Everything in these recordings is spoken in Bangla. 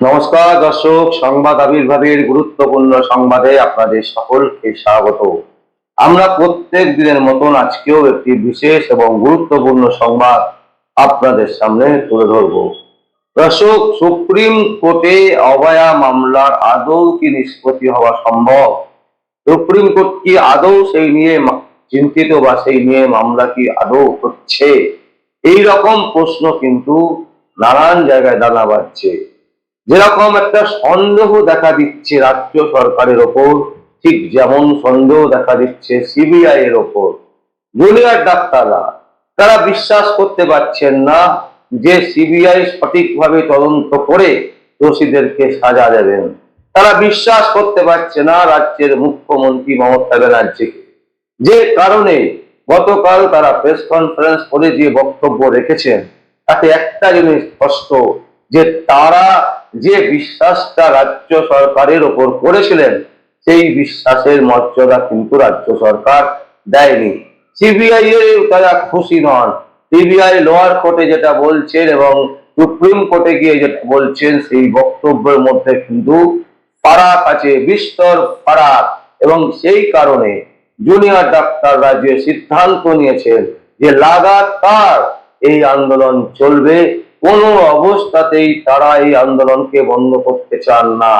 নমস্কার, দর্শক, সংবাদ আবির্ভাবের গুরুত্বপূর্ণ সংবাদে আপনাদের সকলকে স্বাগত। আমরা প্রত্যেক দিনের মতন আজকেও একটি বিশেষ এবং গুরুত্বপূর্ণ সংবাদ আপনাদের সামনে তুলে ধরব। দর্শক, সুপ্রিম কোর্টে অভয়া মামলার আদৌ কি নিষ্পত্তি হওয়া সম্ভব? সুপ্রিম কোর্ট কি আদৌ সেই নিয়ে চিন্তিত বা সেই নিয়ে মামলা কি আদৌ হচ্ছে এই রকম প্রশ্ন কিন্তু নানান জায়গায় দানা বাজছে যেরকম একটা সন্দেহ দেখা দিচ্ছে রাজ্য সরকারের ওপর, ঠিক যেমন সন্দেহ দেখা দিচ্ছে সিবিআই এর ওপর। জুনিয়র ডাক্তাররা, তারা বিশ্বাস করতে পারছেন না যে সিবিআই সঠিকভাবে তদন্ত করে দোষীদেরকে সাজা দেবেন। তারা বিশ্বাস করতে পারছে না রাজ্যের মুখ্যমন্ত্রী মমতা ব্যানার্জিকে। যে কারণে গতকাল তারা প্রেস কনফারেন্স করে যে বক্তব্য রেখেছেন, তাতে একটা জিনিস স্পষ্ট, যে তারা যে বিশ্বাসটা রাজ্য সরকারের ওপর করেছিলেন, সেই বিশ্বাসের মর্যাদা কিন্তু রাজ্য সরকার দেয়নি। সিবিআই এর তারা খুশি নন। সিবিআই লোয়ার কোর্টে যেটা বলছেন এবং সুপ্রিম কোর্টে গিয়ে যেটা বলছেন, সেই বক্তব্যের মধ্যে কিন্তু ফারাক আছে, বিস্তর ফারাক। এবং সেই কারণে জুনিয়র ডাক্তাররা যে সিদ্ধান্ত নিয়েছেন যে লাগাতার এই আন্দোলন চলবে কোনো অবস্থাতেই তারা এই আন্দোলনকে বন্ধ করতে চান না।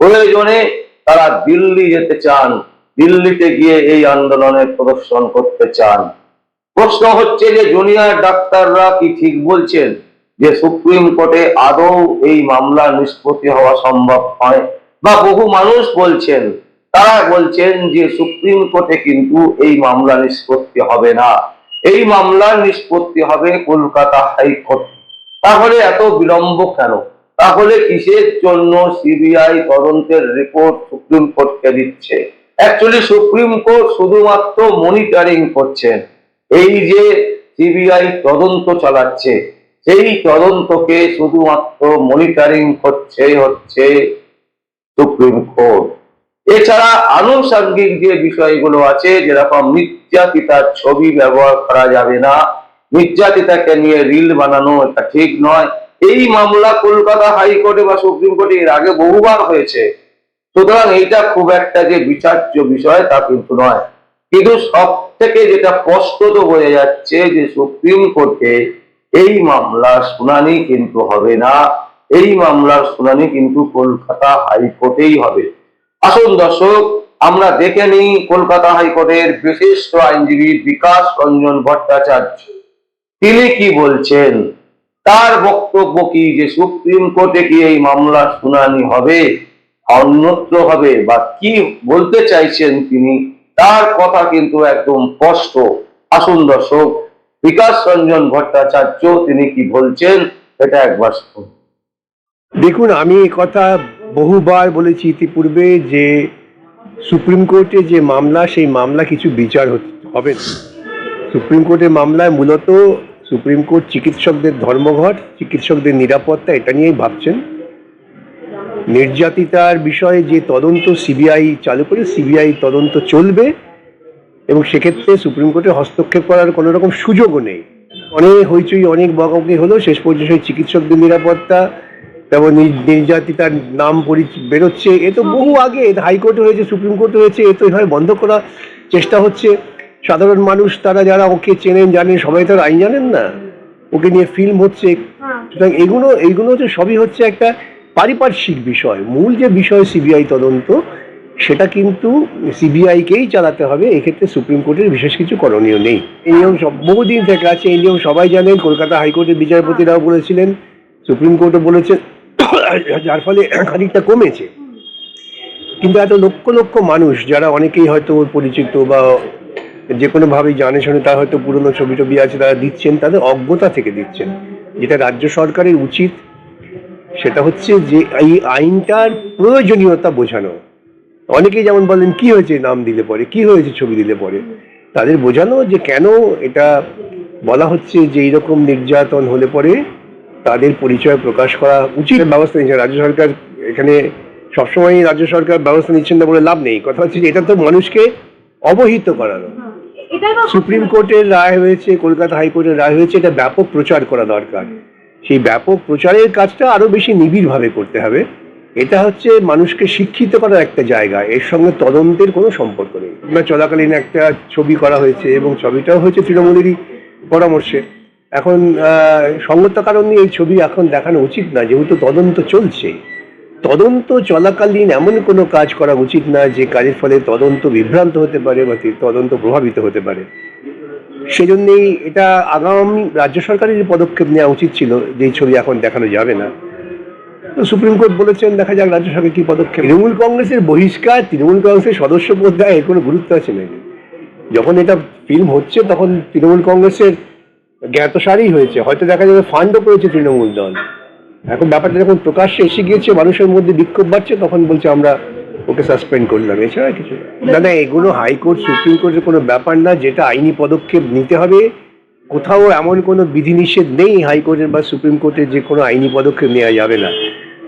প্রয়োজনে তারা দিল্লি যেতে চান, দিল্লিতে গিয়ে এই আন্দোলনের প্রদর্শন করতে চান। প্রশ্ন হচ্ছে যে জুনিয়র ডাক্তাররা কি ঠিক বলছেন যে সুপ্রিম কোর্টে আদৌ এই মামলা নিষ্পত্তি হওয়া সম্ভব হয় বা বহু মানুষ বলছেন, তারা বলছেন যে সুপ্রিম কোর্টে কিন্তু এই মামলা নিষ্পত্তি হবে না। এই মামলার নিষ্পত্তি হবে কলকাতা হাইকোর্ট। তাহলে এত বিলম্ব কেন? তাহলে কিসের জন্য সিবিআই তদন্তের রিপোর্ট সুপ্রিম কোর্টকে দিচ্ছে? অ্যাকচুয়ালি সুপ্রিম কোর্ট শুধুমাত্র মনিটরিং করছেন এই যে সিবিআই তদন্ত চালাচ্ছে, সেই তদন্তকে শুধুমাত্র মনিটরিং করছে হচ্ছে সুপ্রিম কোর্ট। এছাড়া আনুষঙ্গিক যে বিষয়গুলো আছে, যেরকম নির্যাতিতার ছবি ব্যবহার করা যাবে না নির্যাতিতাকে নিয়ে রিল বানানো এটা ঠিক নয়। এই মামলা কলকাতা হাইকোর্টে বা সুপ্রিম কোর্টে এর আগে বহুবার হয়েছে। সুতরাং এইটা খুব একটা যে বিচার্য বিষয় তা কিন্তু নয়। কিন্তু সব থেকে যেটা স্পষ্টত বোঝা যাচ্ছে যে সুপ্রিম কোর্টে এই মামলার শুনানি কিন্তু হবে না। এই মামলার শুনানি কিন্তু কলকাতা হাইকোর্টেই হবে। আসুন দর্শক, আমরা দেখে নিই কলকাতা হাইকোর্টের বিশিষ্ট আইনজীবী বিকাশ রঞ্জন ভট্টাচার্য। তিনি কি বলছেন? তার বক্তব্য কি যে সুপ্রিম কোর্টে কি এই মামলার শুনানি হবে, অন্যত্র হবে, বা কি বলতে চাইছেন তিনি? তার কথা কিন্তু একদম স্পষ্ট। আসুন দর্শক, বিকাশ রঞ্জন ভট্টাচার্য তিনি কি বলছেন, এটা একবার দেখুন, আমি কথা বহুবার বলেছি ইতিপূর্বে যে সুপ্রিম কোর্টে যে মামলা, সেই মামলা কিছু বিচার হবে সুপ্রিম কোর্টের মামলায় মূলত সুপ্রিম কোর্ট চিকিৎসকদের ধর্মঘট, চিকিৎসকদের নিরাপত্তা, এটা নিয়েই ভাবছেন। নির্যাতিতার বিষয়ে যে তদন্ত সিবিআই চালু করে, সিবিআই তদন্ত চলবে এবং সেক্ষেত্রে সুপ্রিম কোর্টে হস্তক্ষেপ করার কোনো রকম সুযোগও নেই। অনেক হইচই, অনেক বকাবকি হলো, শেষ পর্যন্ত চিকিৎসকদের নিরাপত্তা নির- নির্যাতিতার নাম পরি, বেরোচ্ছে। এ তো বহু আগে হাইকোর্টে হয়েছে, সুপ্রিম কোর্টে হয়েছে, এ তো এভাবে বন্ধ করার চেষ্টা হচ্ছে। সাধারণ মানুষ তারা যারা ওকে চেনেন জানেন সবাই তো আর আইন জানেন না। ওকে নিয়ে ফিল্ম হচ্ছে। সুতরাং এগুলো এইগুলো হচ্ছে সবই হচ্ছে একটা পারিপার্শ্বিক বিষয়। মূল যে বিষয় সিবিআই তদন্ত সেটা কিন্তু সিবিআইকেই চালাতে হবে। এক্ষেত্রে সুপ্রিম কোর্টের বিশেষ কিছু করণীয় নেই। এই নিয়ম সব বহুদিন থেকে আছে এই নিয়ম সবাই জানেন। কলকাতা হাইকোর্টের বিচারপতিরাও বলেছিলেন সুপ্রিম কোর্টও বলেছেন যার ফলে খানিকটা কমেছে। কিন্তু এত লক্ষ লক্ষ মানুষ যারা অনেকেই হয়তো ওর পরিচিত বা যে কোনোভাবেই জানে শুনে তার হয়তো পুরনো ছবি টবি আছে তারা দিচ্ছেন, তাদের অজ্ঞতা থেকে দিচ্ছেন। যেটা রাজ্য সরকারের উচিত, সেটা হচ্ছে যে এই আইনটার প্রয়োজনীয়তা বোঝানো। অনেকেই যেমন বলেন, কি হয়েছে নাম দিলে পরে? কি হয়েছে ছবি দিলে পরে? তাদের বোঝানো যে কেন এটা বলা হচ্ছে যে এইরকম নির্যাতন হলে পরে তাদের পরিচয় প্রকাশ করা উচিত ব্যবস্থা নিচ্ছে। রাজ্য সরকার এখানে সবসময় রাজ্য সরকার ব্যবস্থা নিচ্ছেন না বলে লাভ নেই। কথা হচ্ছে যে এটা তো মানুষকে অবহিত করানো। সুপ্রিম কোর্টের রায় হয়েছে কলকাতা হাইকোর্টের রায় হয়েছে এটা ব্যাপক প্রচার করা দরকার। সেই ব্যাপক প্রচারের কাজটা আরও বেশি নিবিড়ভাবে করতে হবে। এটা হচ্ছে মানুষকে শিক্ষিত করার একটা জায়গা এর সঙ্গে তদন্তের কোনো সম্পর্ক নেই। চলাকালীন একটা ছবি করা হয়েছে এবং ছবিটাও হয়েছে তৃণমূলেরই পরামর্শে। এখন সঙ্গত কারণে এই ছবি এখন দেখানো উচিত না যেহেতু তদন্ত চলছে। তদন্ত চলাকালীন এমন কোনো কাজ করা উচিত না যে কাজের ফলে তদন্ত বিভ্রান্ত হতে পারে বা তদন্ত প্রভাবিত হতে পারে। সেজন্যেই এটা আগামী রাজ্য সরকারের পদক্ষেপ নেওয়া উচিত ছিল, যে ছবি এখন দেখানো যাবে না। তো সুপ্রিম কোর্ট বলেছেন, দেখা যাক রাজ্য সরকার কী পদক্ষেপ তৃণমূল কংগ্রেসের বহিষ্কার, তৃণমূল কংগ্রেসের সদস্য পদ দেয়, এর কোনো গুরুত্ব আছে নাকি? যখন এটা ফিল্ম হচ্ছে, তখন তৃণমূল কংগ্রেসের জ্ঞাতসারই হয়েছে। হয়তো দেখা যাবে ফান্ডও করেছে তৃণমূল দল। এখন ব্যাপারটা যখন প্রকাশ্যে এসে গিয়েছে, মানুষের মধ্যে বিক্ষোভ বাড়ছে, তখন বলছে আমরা ওকে সাসপেন্ড করলাম। এছাড়া কিছু না। দাদা এগুলো হাইকোর্ট সুপ্রিম কোর্টের কোনো ব্যাপার না, যেটা আইনি পদক্ষেপ নিতে হবে। কোথাও এমন কোনো বিধিনিষেধ নেই হাইকোর্টের বা সুপ্রিম কোর্টের যে কোনো আইনি পদক্ষেপ নেওয়া যাবে না।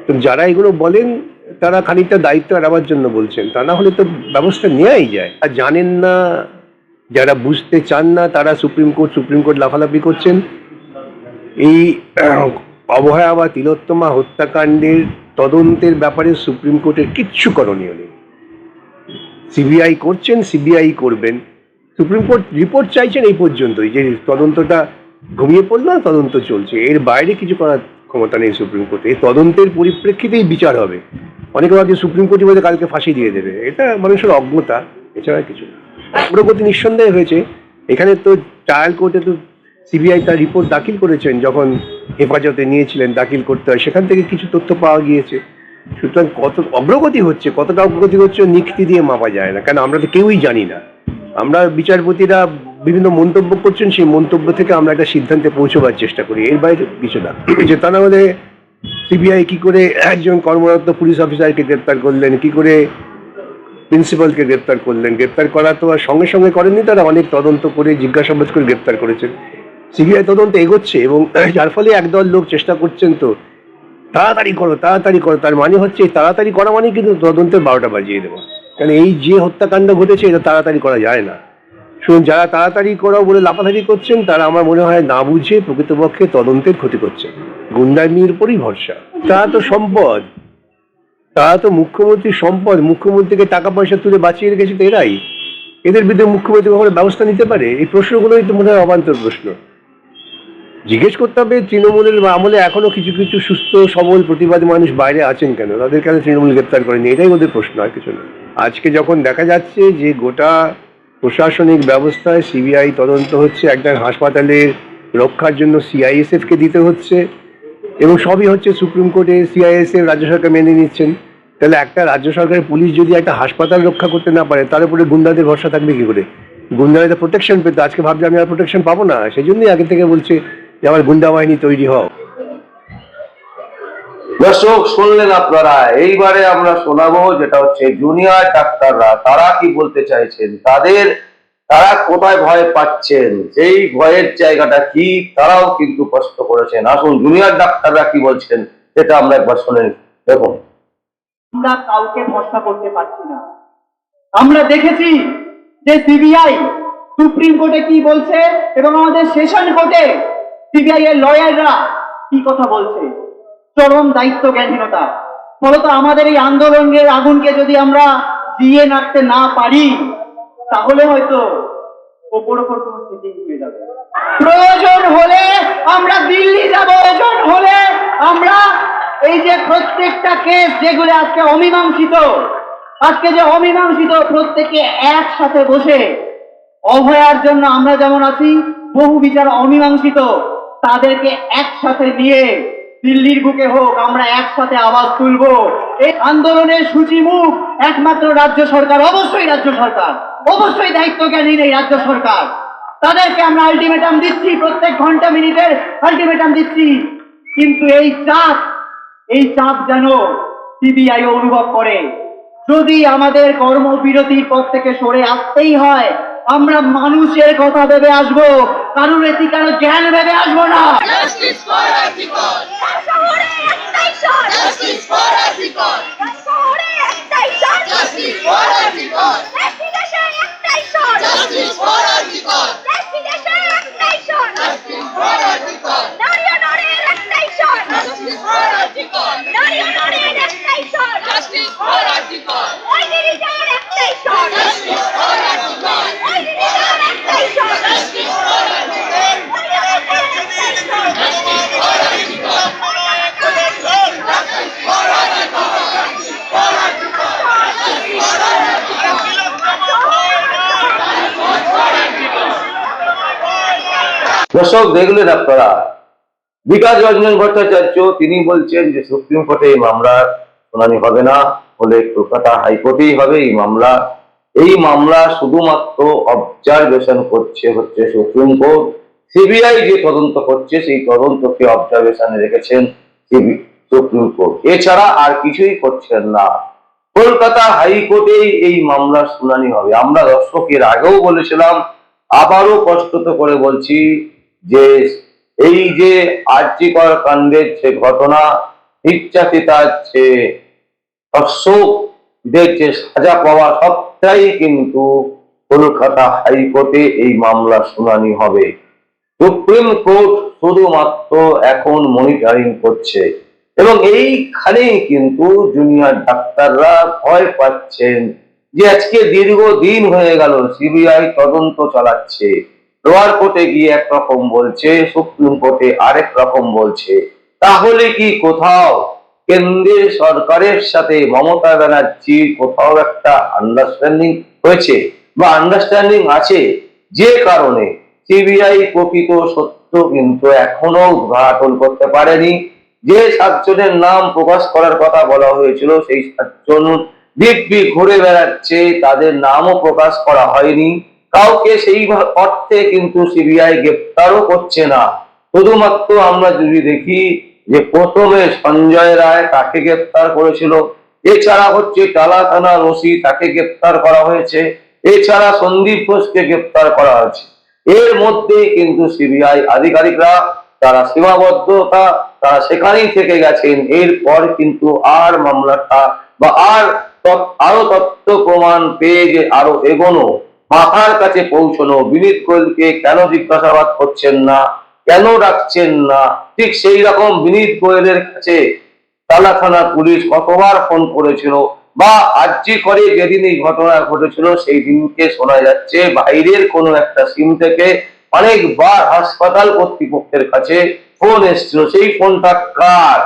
তো যারা এগুলো বলেন, তারা খানিকটা দায়িত্ব এড়াবার জন্য বলছেন। তা না হলে তো ব্যবস্থা নেওয়াই যায়। আর জানেন না, যারা বুঝতে চান না, তারা সুপ্রিম কোর্ট সুপ্রিম কোর্ট লাফালাফি করছেন। এই আহ, অবহেলা বা তিলোত্তমা হত্যাকাণ্ডের তদন্তের ব্যাপারে সুপ্রিম কোর্টের কিচ্ছু করণীয় নেই। সিবিআই করছেন সিবিআই করবেন। সুপ্রিম কোর্ট রিপোর্ট চাইছেন এই পর্যন্তই যে তদন্তটা ঘুমিয়ে পড়ল না তদন্ত চলছে। এর বাইরে কিছু করার ক্ষমতা নেই সুপ্রিম কোর্টে। এই তদন্তের পরিপ্রেক্ষিতেই বিচার হবে। অনেকে ভাবছে সুপ্রিম কোর্টই বোধহয় কালকে ফাঁসি দিয়ে দেবে। এটা মানুষের অজ্ঞতা এছাড়া কিছু অগ্রগতি নিঃসন্দেহে হয়েছে। এখানে তো ট্রায়াল কোর্টে তো সিবিআই তার রিপোর্ট দাখিল করেছেন যখন হেফাজতে নিয়েছিলেন, দাখিল করতে হয়, সেখান থেকে কিছু তথ্য পাওয়া গিয়েছে। সুতরাং কত অগ্রগতি হচ্ছে, কতটা অগ্রগতি হচ্ছে নিক্তি দিয়ে মাপা যায় না, কেন আমরা তো কেউই জানি না। আমরা বিচারপতিরা বিভিন্ন মন্তব্য করছেন, সেই মন্তব্য থেকে আমরা একটা সিদ্ধান্তে পৌঁছবার চেষ্টা করি, এর বাইরে কিছু না। যে তা না হলে সিবিআই কি করে একজন কর্মরত পুলিশ অফিসারকে গ্রেপ্তার করলেন, কি করে প্রিন্সিপালকে গ্রেপ্তার করলেন, গ্রেপ্তার করা তো আর সঙ্গে সঙ্গে করেননি, তারা অনেক তদন্ত করে, জিজ্ঞাসাবাদ করে গ্রেপ্তার করেছেন। সিবিআই তদন্ত এগোচ্ছে এবং যার ফলে একদল লোক চেষ্টা করছেন তো, তাড়াতাড়ি করো তাড়াতাড়ি করো। তার মানে হচ্ছে তাড়াতাড়ি করা মানে কিন্তু তদন্তের বারোটা বাজিয়ে দেওয়া কারণ এই যে হত্যাকাণ্ড ঘটেছে, এটা তাড়াতাড়ি করা যায় না। শুনুন, যারা তাড়াতাড়ি করাও বলে লাফালাফি করছেন, তারা আমার মনে হয় না বুঝে প্রকৃতপক্ষে তদন্তের ক্ষতি করছে গুন্ডামির উপরই ভরসা। তারা তো সম্পদ। তারা তো মুখ্যমন্ত্রীর সম্পদ। মুখ্যমন্ত্রীকে টাকা পয়সা তুলে বাঁচিয়ে রেখেছে তো এরাই। এদের বিরুদ্ধে মুখ্যমন্ত্রী কখনো ব্যবস্থা নিতে পারে? এই প্রশ্নগুলোই তো মনে হয় অবান্তর প্রশ্ন। জিজ্ঞেস করতে হবে, তৃণমূলের আমলে এখনও কিছু কিছু সুস্থ, সবল, প্রতিবাদী মানুষ বাইরে আছেন কেন? তাদের কেন তৃণমূল গ্রেপ্তার করেনি, এটাই ওদের প্রশ্ন, আর কিছু না। আজকে যখন দেখা যাচ্ছে যে গোটা প্রশাসনিক ব্যবস্থায় সিবিআই তদন্ত হচ্ছে একটা হাসপাতালের রক্ষার জন্য সিআইএসএফ কে দিতে হচ্ছে, এবং সবই হচ্ছে সুপ্রিম কোর্টে সিআইএসএফ রাজ্য সরকার মেনে নিচ্ছেন, তাহলে একটা রাজ্য সরকারের পুলিশ যদি একটা হাসপাতাল রক্ষা করতে না পারে, তার উপরে গুন্ডাদের ভরসা থাকবে কি করে? গুন্ডারা প্রোটেকশন পেতো, আজকে ভাবছে আমি আর প্রোটেকশন পাবো না সেই জন্যই আগে থেকে বলছে যে আমার গুন্ডা বাহিনী তৈরি হও দর্শক শুনলেন আপনারা এইবারে আমরা শোনাবো যেটা হচ্ছে জুনিয়র ডাক্তাররা তারা কি বলতে চাইছেন? তাদের তারা কোথায় ভয় পাচ্ছেন? সেই ভয়ের জায়গাটা কি? তারাও কিন্তু প্রশ্ন করেছেন। আসুন জুনিয়র ডাক্তাররা কি বলছেন সেটা আমরা একবার শুনে দেখুন। আমরা কাউকে ভরসা করতে পারছি না। আমরা দেখেছি যে সিবিআই সুপ্রিম কোর্টে কি বলছে এবং আমাদের সেশন কোর্টে সিবিআই এর লয়াররা কি কথা বলছে? চরম দায়িত্ব জ্ঞানহীনতা ফলত আমাদের এই আন্দোলনের আগুনকে যদি আমরা দিয়ে নাড়তে না পারি, তাহলে হয়তো ওপর ওপর কোনো সেটিং হয়ে যাবে। প্রয়োজন হলে আমরা দিল্লি যাব, প্রয়োজন হলে আমরা এই যে প্রত্যেকটা কেস যেগুলো আজকে অমীমাংসিত, আজকে যে অমীমাংসিত প্রত্যেকে একসাথে বসে অভয়ার জন্য আমরা যেমন আছি বহু বিচার অমীমাংসিত। তাদেরকে একসাথে নিয়ে দিল্লির বুকে হোক, আমরা একসাথে আওয়াজ তুলবো। এই আন্দোলনের সূচিমুখ একমাত্র রাজ্য সরকার, অবশ্যই রাজ্য সরকার। অবশ্যই দায়িত্ব জ্ঞানী এই রাজ্য সরকার। তাদেরকে আমরা আলটিমেটাম দিচ্ছি, প্রত্যেক ঘণ্টা মিনিটের আলটিমেটাম দিচ্ছি। কিন্তু এই চাপ এই চাপ যেন সিবিআই অনুভব করে। যদি আমাদের কর্মবিরতির পর থেকে সরে আসতেই হয়, আমরা মানুষের কথা ভেবে আসব। কারুর এটি কারও জ্ঞান ভেবে আসব না। Justice দর্শক দেখলেন আপনারা। বিকাশ রঞ্জন ভট্টাচার্য, তিনি বলছেন যে সুপ্রিম কোর্টে এই মামলার শুনানি হবে না বলে কলকাতা হাইকোর্টেই হবে এই মামলা। এই মামলা শুধুমাত্র অবজারভেশন করছে হচ্ছে সুপ্রিম কোর্ট। সিবিআই যে তদন্ত করছে, সেই তদন্তকে অবজারভেশনে রেখেছেন সুপ্রিম কোর্ট। এছাড়া আর কিছুই করছেন না। কলকাতা হাইকোর্টেই এই মামলার শুনানি হবে। আমরা দর্শকের আগেও বলেছিলাম, আবারও কষ্টত করে বলছি যে এই যে আর্যিকর কাণ্ডের যে ঘটনা নির্যাতিতার যে দর্শকদের যে সাজা পাওয়া সবটাই কিন্তু কলকাতা হাইকোর্টে এই মামলা শুনানি হবে। সুপ্রিম কোর্ট শুধুমাত্র এখন মনিটরিং করছে এবং এইখানেই কিন্তু জুনিয়র ডাক্তাররা ভয় পাচ্ছেন যে আজকে দীর্ঘদিন হয়ে গেল সিবিআই তদন্ত চালাচ্ছে। লোয়ার কোর্টে গিয়ে একরকম বলছে, সুপ্রিম কোর্টে আরেক রকম বলছে, তাহলে কি কোথাও কেন্দ্রের সরকারের সাথে মমতা ব্যানার্জির কোথাও একটা আন্ডারস্ট্যান্ডিং হয়েছে বা আন্ডারস্ট্যান্ডিং আছে? যে কারণে সিবিআই প্রকৃত সত্য কিন্তু এখনও উদ্ঘাটন করতে পারেনি। যে সাতজনের নাম প্রকাশ করার কথা বলা হয়েছিল, সেই সাতজন দিব্যি ঘুরে বেড়াচ্ছে, তাদের নামও প্রকাশ করা হয়নি। কাউকে সেই অর্থে কিন্তু সিবিআই গ্রেপ্তারও করছে না। শুধুমাত্র আমরা যদি দেখি যে প্রথমে সঞ্জয় রায় তাকে গ্রেপ্তার করেছিল, এছাড়া হচ্ছে টালা থানার ওসি তাকে গ্রেপ্তার করা হয়েছে, এছাড়া সন্দীপ ঘোষকে গ্রেপ্তার করা হয়েছে। এর মধ্যে কিন্তু সিবিআই আধিকারিকরা, তারা সীমাবদ্ধতা, তারা সেখানেই থেকে গেছেন। এরপর কিন্তু আর মামলাটা বা আর আরও তথ্য প্রমাণ পেয়ে যে আরও এগোনো। মাথার কাছে পৌঁছনো, বিনীত গোয়েলকে কেন জিজ্ঞাসাবাদ করছেন না, কেন রাখছেন না? ঠিক সেই রকম বিনীত গোয়েলের কাছে টালা থানা পুলিশ কতবার ফোন করেছিল বা আর্জি করে যেদিন এই ঘটনা ঘটেছিল সেই দিনকে শোনা যাচ্ছে বাইরের কোনো একটা সিম থেকে অনেকবার হাসপাতাল কর্তৃপক্ষের কাছে ফোন এসেছিল। সেই ফোনটা কার?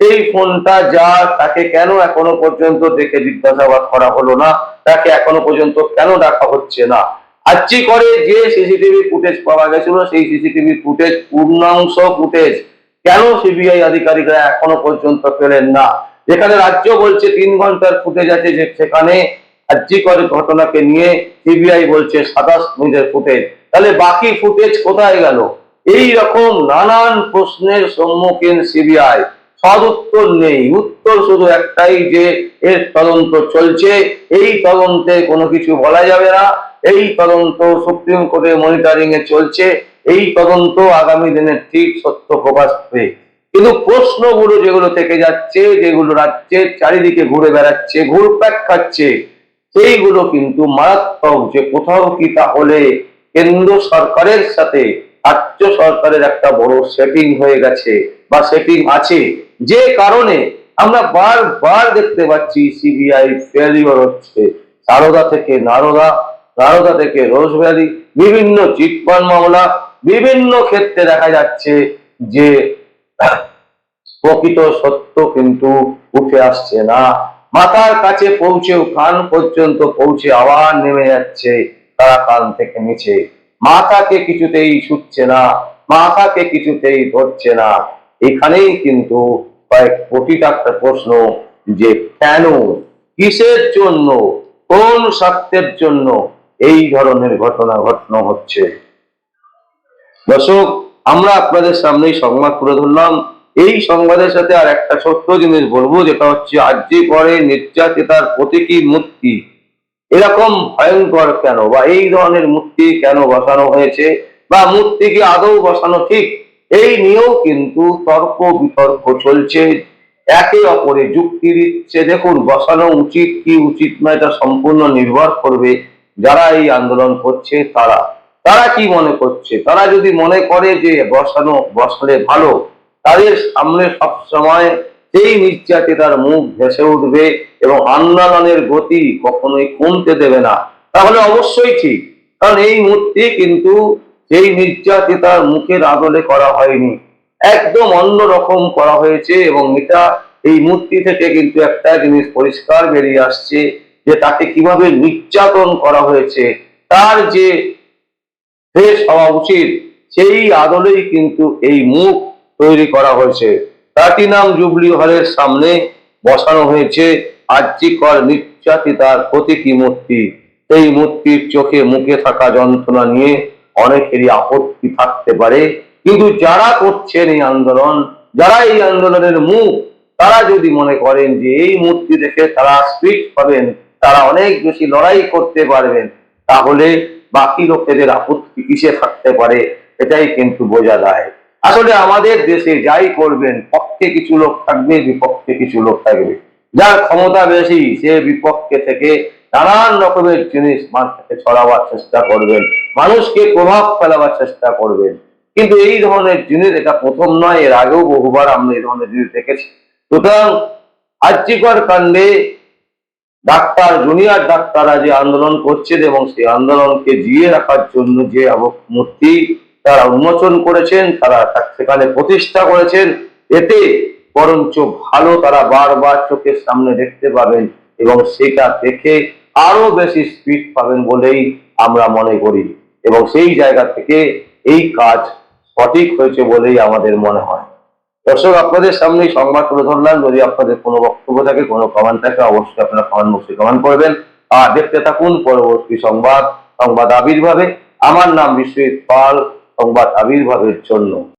সেই ফোনটা যা, তাকে কেন এখনও পর্যন্ত দেখে জিজ্ঞাসাবাদ করা হলো না? তাকে এখনও পর্যন্ত কেন ডাকা হচ্ছে না? আর্জি করে যে সিসিটিভি ফুটেজ পাওয়া গেছিল, সেই সিসিটিভি ফুটেজ, পূর্ণাংশ ফুটেজ, কেন সিবিআই আধিকারিকরা এখনও পর্যন্ত পেলেন না? যেখানে রাজ্য বলছে তিন ঘণ্টার ফুটেজ আছে যে সেখানে আর্যিকর ঘটনাকে নিয়ে সিবিআই বলছে সাতাশ মিনিটের ফুটেজ। তাহলে বাকি ফুটেজ কোথায় গেল? এই রকম নানান প্রশ্নের সম্মুখীন সিবিআই। সদ উত্তর নেই। উত্তর শুধু একটাই যে, এর তদন্ত চলছে। এই তদন্তে কোনো কিছু বলা যাবে না। এই তদন্ত সুপ্রিম কোর্টে মনিটরিং এ চলছে। এই তদন্ত আগামী দিনে ঠিক সত্য প্রকাশ পাবে কিন্তু প্রশ্নগুলো যেগুলো থেকে যাচ্ছে, যেগুলো রাজ্যের চারিদিকে ঘুরে বেড়াচ্ছে ঘুরপ্যাক খাচ্ছে, সেইগুলো কিন্তু মারাত্মক যে কোথাও কি তাহলে কেন্দ্র সরকারের সাথে, রাজ্য সরকারের একটা বড় সেটিং হয়ে গেছে। বা সেটিং আছে। যে কারণে আমরা বারবার দেখতে পাচ্ছি সিবিআই ফেলিওর হচ্ছে। সারদা থেকে নারদা নারদা থেকে রোজ ভ্যালি, বিভিন্ন চিটফান্ড মামলা, বিভিন্ন ক্ষেত্রে দেখা যাচ্ছে যে প্রকৃত সত্য কিন্তু উঠে আসছে না। মাথার কাছে পৌঁছেও কান পর্যন্ত পৌঁছে আবার নেমে যাচ্ছে তারা কান থেকে নিচে। মাথাকে কিছুতেই ছুটছে না, মাথাকে কিছুতেই ধরছে না। এখানেই কিন্তু কয়েক কোটি টাকার প্রশ্ন যে কেন, কিসের জন্য, কোন স্বার্থের জন্য এই ধরনের ঘটনা ঘটনা হচ্ছে? দর্শক, আমরা আপনাদের সামনেই সংবাদ তুলে ধরলাম। এই সংবাদের সাথে আর একটা ছোট্ট জিনিস বলব, যেটা হচ্ছে আর্জি পরে নির্যাতিতার প্রতীকী মূর্তি। এরকম ভয়ঙ্কর কেন বা এই ধরনের মূর্তি কেন বসানো হয়েছে? বা মূর্তি কি আদৌ বসানো ঠিক? এই নিয়েও কিন্তু তর্ক বিতর্ক চলছে। একে অপরে যুক্তি দিচ্ছে। দেখুন, বসানো উচিত কি উচিত না এটা সম্পূর্ণ নির্ভর করবে যারা এই আন্দোলন করছে, তারা। তারা কি মনে করছে? তারা যদি মনে করে যে বসানো, বসালে ভালো, তাদের সামনে সব সময় সেই নির্যাতিতার মুখ ভেসে উঠবে এবং আন্দোলনের গতি কখনোই কমতে দেবে না। তাহলে অবশ্যই ঠিক। কারণ এই মূর্তি কিন্তু সেই নির্যাতিতার মুখের আদলে করা হয়নি। একদম অন্য রকম করা হয়েছে এবং এটা এই মূর্তি থেকে কিন্তু একটা জিনিস পরিষ্কার বেরিয়ে আসছে যে তাকে কীভাবে নির্যাতন করা হয়েছে। তার যে শেষ হওয়া উচিত, সেই আদলেই কিন্তু এই মুখ তৈরি করা হয়েছে। প্লাটিনাম জুবলি হলের সামনে বসানো হয়েছে আর্যিকর নির্যাতিতার প্রতীকী মূর্তি। এই মূর্তির চোখে মুখে থাকা যন্ত্রণা নিয়ে অনেকেরই আপত্তি থাকতে পারে। কিন্তু যারা করছেন এই আন্দোলন, যারা এই আন্দোলনের মুখ, তারা যদি মনে করেন যে এই মূর্তি দেখে তারা স্পিড পাবেন, তারা অনেক বেশি লড়াই করতে পারবেন, তাহলে বাকি লোকেদের আপত্তি কিসে থাকতে পারে, এটাই কিন্তু বোঝা যায়। আসলে আমাদের দেশে যাই করবেন, পক্ষে কিছু লোক থাকবে, বিপক্ষে কিছু লোক থাকবে। যার ক্ষমতা বেশি, সে বিপক্ষে থেকে নানান রকমের জিনিস মার্কেটে ছড়াবার চেষ্টা করবেন, মানুষকে প্রভাব ফেলাবার চেষ্টা করবেন। কিন্তু এই ধরনের জিনিস এটা প্রথম নয়, এর আগেও বহুবার আমরা এই ধরনের জিনিস দেখেছি। সুতরাং আর্যিকর কাণ্ডে ডাক্তার, জুনিয়র ডাক্তাররা যে আন্দোলন করছেন এবং সেই আন্দোলনকে জিয়ে রাখার জন্য যে মূর্তি তারা উন্মোচন করেছেন, তারা সেখানে প্রতিষ্ঠা করেছেন, এতে বরঞ্চ ভালো তারা বারবার চোখের সামনে দেখতে পাবেন। এবং সেটা দেখে আরও বেশি স্পিড পাবেন বলেই আমরা মনে করি। এবং সেই জায়গা থেকে এই কাজ সঠিক হয়েছে বলেই আমাদের মনে হয়। দর্শক, আপনাদের সামনে সংবাদ তুলে ধরলাম। যদি আপনাদের কোনো বক্তব্য থাকে, কোনো কমেন্ট থাকে, অবশ্যই আপনারা কমেন্ট বক্সে কমেন্ট করবেন। আর দেখতে থাকুন পরবর্তী সংবাদ সংবাদ আবির্ভাবে। আমার নাম বিশ্বজিৎ পাল, সংবাদ আবির্ভাবের জন্য।